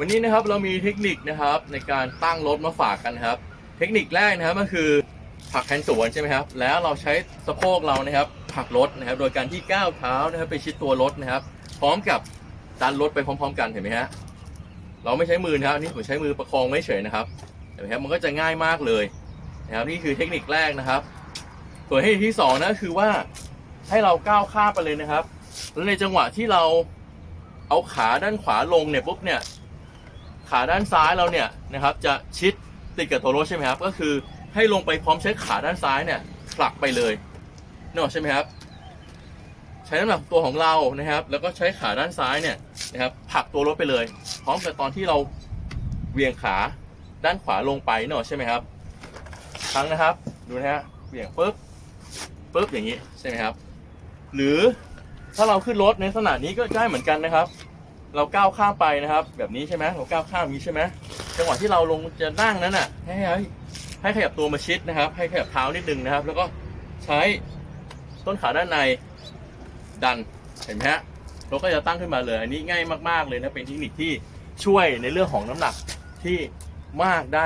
วันนี้นะครับเรามีเทคนิคนะครับในการตั้งรถมาฝากกันครับ เทคนิคแรกนะครับก็คือผลักแขนสวนใช่ไหมครับ แล้วเราใช้สะโพกเรานะครับผลักรถนะครับ โดยการที่ก้าวเท้านะครับไปชิดตัวรถนะครับ พร้อมกับดันรถไปพร้อม ๆ กันเห็นไหมฮะเราไม่ใช้มือนะครับอันนี่ผมใช้มือประคองไม่เฉยนะครับเห็นไหมครับมันก็จะง่ายมากเลยนะครับนี่คือเทคนิคแรกนะครับ ส่วนเทคนิคที่สองนะคือว่าให้เราก้าวข้ามไปเลยนะครับแล้วในจังหวะที่เราเอาขาด้านขวาลงเนี่ยปุ๊บเนี่ย ขาด้านซ้ายเราเนี่ยนะครับจะชิดติดกับตัวรถใช่ไหมครับ ก็คือให้ลงไปพร้อมใช้ขาด้านซ้ายเนี่ยผลักไปเลยนึกออกใช่ไหมครับ ใช้น้ำหนักตัวของเรานะครับ แล้วก็ใช้ขาด้านซ้ายเนี่ยนะครับผลักตัวรถไปเลย พร้อมกับตอนที่เราเวียงขาด้านขวาลงไปนึกออกใช่ไหมครับครั้งนะครับ ดูนะฮะเวียงปุ๊บปุ๊บอย่างนี้ใช่ไหมครับ หรือถ้าเราขึ้นรถในลักษณะนี้ก็ได้เหมือนกันนะครับ เราก้าวข้ามไปนะครับ แบบนี้ใช่ไหมเราก้าวข้ามนี้ใช่ไหมจังหวะที่เราลงจะนั่งนั้นอะให้ให้ให้ขยับตัวมาชิดนะครับ ให้ขยับเท้านิดนึงนะครับ แล้วก็ใช้ต้นขาด้านในดันเห็นไหมฮะรถก็จะตั้งขึ้นมาเลย อันนี้ง่ายมากๆเลยนะเป็นเทคนิคที่ช่วยในเรื่องของน้ำหนักที่มากได้